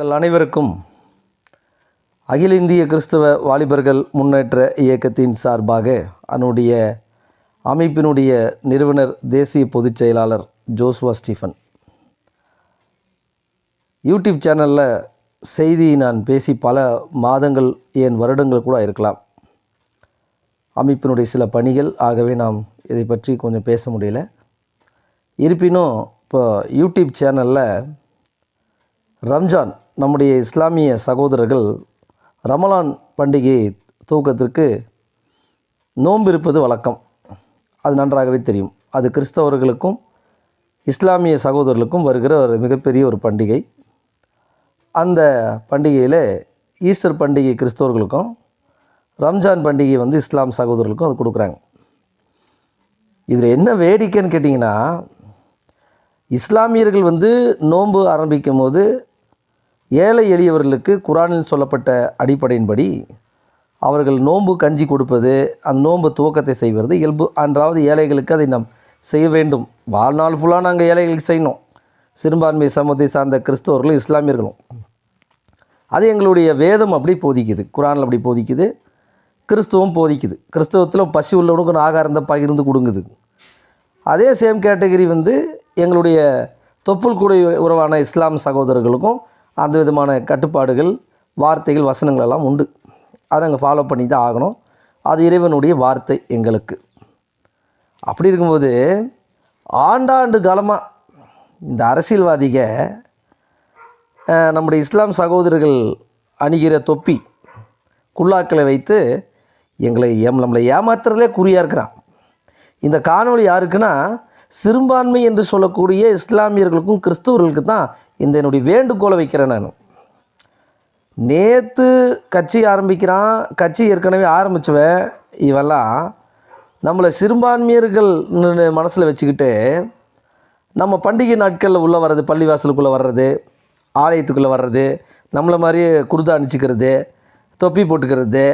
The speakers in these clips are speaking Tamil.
உங்கள் அனைவருக்கும் அகில இந்திய கிறிஸ்தவ வாலிபர்கள் முன்னேற்ற இயக்கத்தின் சார்பாக அதனுடைய அமைப்பினுடைய நிறுவனர் தேசிய பொதுச் செயலாளர் ஜோஸ்வா ஸ்டீஃபன். யூடியூப் சேனலில் செய்தி நான் பேசி பல மாதங்கள் ஏன் வருடங்கள் கூட இருக்கலாம். அமைப்பினுடைய சில பணிகள் ஆகவே நாம் இதை பற்றி கொஞ்சம் பேச முடியல. இருப்பினும் இப்போ யூடியூப் சேனலில் ரம்ஜான் நம்முடைய இஸ்லாமிய சகோதரர்கள் ரமலான் பண்டிகை தூக்கத்திற்கு நோம்பிருப்பது வழக்கம். அது நன்றாகவே தெரியும். அது கிறிஸ்தவர்களுக்கும் இஸ்லாமிய சகோதரர்களுக்கும் வருகிற ஒரு மிகப்பெரிய ஒரு பண்டிகை. அந்த பண்டிகையில் ஈஸ்டர் பண்டிகை கிறிஸ்தவர்களுக்கும் ரம்ஜான் பண்டிகை வந்து இஸ்லாம் சகோதரர்களுக்கும் அது கொடுக்குறாங்க. இதில் என்ன வேடிக்கைன்னு கேட்டிங்கன்னா இஸ்லாமியர்கள் வந்து நோன்பு ஆரம்பிக்கும் போது ஏழை எளியவர்களுக்கு குரானில் சொல்லப்பட்ட அடிப்படையின்படி அவர்கள் நோன்பு கஞ்சி கொடுப்பது அந்த நோன்பு துவக்கத்தை செய்வது இயல்பு அன்றாவது ஏழைகளுக்கு அதை நாம் செய்ய வேண்டும். வாழ்நாள் ஃபுல்லாக நாங்கள் ஏழைகளுக்கு செய்யணும். சிறுபான்மை சமூகத்தை சார்ந்த கிறிஸ்தவர்களும் இஸ்லாமியர்களும். அது எங்களுடைய வேதம் அப்படி போதிக்குது. குரானில் அப்படி போதிக்குது. கிறிஸ்துவம் போதிக்குது. கிறிஸ்தவத்தில் பசி உள்ளவனுக்கு ஆகாரம் பகிர்ந்து கொடுங்குது. அதே சேம் கேட்டகரி வந்து எங்களுடைய தொப்புள் கூடை உறவான இஸ்லாம் சகோதரர்களுக்கும் அந்த விதமான கட்டுப்பாடுகள் வார்த்தைகள் வசனங்கள் எல்லாம் உண்டு. அதை நாங்கள் ஃபாலோ பண்ணி தான் ஆகணும். அது இறைவனுடைய வார்த்தை எங்களுக்கு. அப்படி இருக்கும்போது ஆண்டாண்டு காலமாக இந்த அரசியல்வாதிக நம்முடைய இஸ்லாம் சகோதரர்கள் அணிகிற தொப்பி குல்லாக்களை வைத்து எங்களை ஏம் நம்மளை ஏமாத்துறதுலே குறியாக இருக்கிறான். இந்த காணொளி யாருக்குன்னா சிறுபான்மை என்று சொல்லக்கூடிய இஸ்லாமியர்களுக்கும் கிறிஸ்தவர்களுக்கு தான் இந்த என்னுடைய வேண்டுகோளை வைக்கிறேன் நான். நேற்று கட்சி ஆரம்பிக்கிறான் கட்சி ஏற்கனவே ஆரம்பித்தவன் இவெல்லாம் நம்மளை சிறுபான்மையர்கள் மனசில் வச்சுக்கிட்டு நம்ம பண்டிகை நாட்களில் உள்ளே வர்றது பள்ளிவாசலுக்குள்ளே வர்றது ஆலயத்துக்குள்ளே வர்றது நம்மளை மாதிரியே குருதா அணிச்சிக்கிறது தொப்பி போட்டுக்கிறது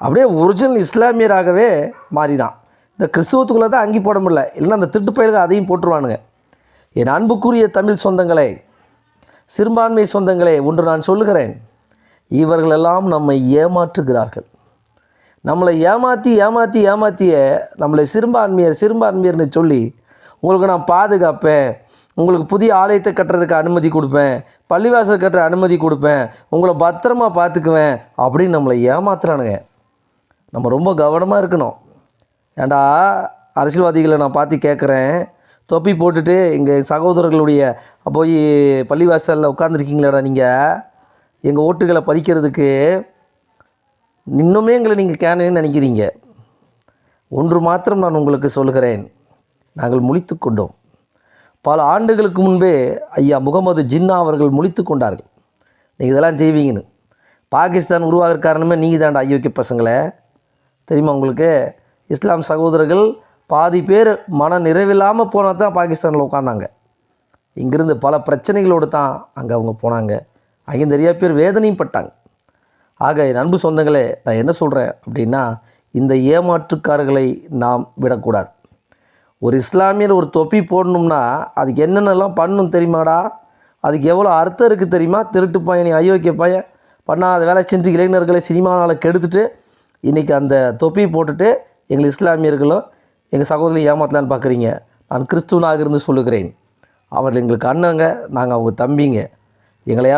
அப்படியே ஒரிஜினல் இஸ்லாமியராகவே மாறினான். இந்த கிறிஸ்துவத்துக்குள்ளே தான் அங்கி போட முடியல. இல்லைன்னா அந்த திட்டு அதையும் போட்டுருவானுங்க. என் அன்புக்குரிய தமிழ் சொந்தங்களே சிறுபான்மை சொந்தங்களே ஒன்று நான் சொல்லுகிறேன். இவர்களெல்லாம் நம்மை ஏமாற்றுகிறார்கள். நம்மளை ஏமாற்றி ஏமாற்றி ஏமாற்றிய நம்மளை சிறுபான்மையர் சிறுபான்மையர்னு சொல்லி உங்களுக்கு நான் பாதுகாப்பேன். உங்களுக்கு புதிய ஆலயத்தை கட்டுறதுக்கு அனுமதி கொடுப்பேன். பள்ளிவாசல் கட்டுற அனுமதி கொடுப்பேன். உங்களை பத்திரமா பார்த்துக்குவேன் அப்படின்னு நம்மளை ஏமாத்துறானுங்க. நம்ம ரொம்ப கவனமாக இருக்கணும். ஏண்டா அரசியல்வாதிகளை நான் பார்த்து கேட்குறேன். தொப்பி போட்டுட்டு எங்கள் சகோதரர்களுடைய போய் பள்ளிவாசலில் உட்காந்துருக்கீங்களாடா நீங்கள் எங்கள் ஓட்டுகளை பறிக்கிறதுக்கு இன்னுமே எங்களை நீங்கள் கேனேன்னு நினைக்கிறீங்க. ஒன்று மாத்திரம் நான் உங்களுக்கு சொல்கிறேன் நாங்கள் முழித்து கொண்டோம். பல ஆண்டுகளுக்கு முன்பே ஐயா முகமது ஜின்னா அவர்கள் முழித்து கொண்டார்கள். நீங்கள் இதெல்லாம் செய்வீங்கன்னு. பாகிஸ்தான் உருவாகிற காரணமே நீங்கள் தாண்டா ஐயோக்கிய பசங்களே. தெரியுமா உங்களுக்கு? இஸ்லாம் சகோதரர்கள் பாதி பேர் மன நிறைவில்லாமல் போனால் தான் பாகிஸ்தானில் உட்காந்தாங்க. இங்கிருந்து பல பிரச்சனைகளோடு தான் அங்கே அவங்க போனாங்க. அங்கே நிறைய பேர் வேதனையும் பட்டாங்க. ஆக என் அன்பு சொந்தங்களே நான் என்ன சொல்கிறேன் அப்படின்னா இந்த ஏமாற்றுக்காரர்களை நாம் விடக்கூடாது. ஒரு இஸ்லாமியர் ஒரு தொப்பி போடணும்னா அதுக்கு என்னென்னலாம் பண்ணணும் தெரியுமாடா? அதுக்கு எவ்வளோ அர்த்தம் இருக்குது தெரியுமா? திருட்டு பையன் அயோக்கிய பையன் பண்ணாத வேலை செஞ்சு இளைஞர்களை சினிமாவில் கெடுத்துட்டு இன்றைக்கி அந்த தொப்பி போட்டுட்டு எங்கள் இஸ்லாமியர்களோ எங்கள் சகோதரி ஏமாத்தலான்னு பார்க்குறீங்க. நான் கிறிஸ்துவனாக இருந்து சொல்லுகிறேன். அவர்கள் எங்களுக்கு அண்ணங்க நாங்கள் அவங்க தம்பிங்க. எங்களை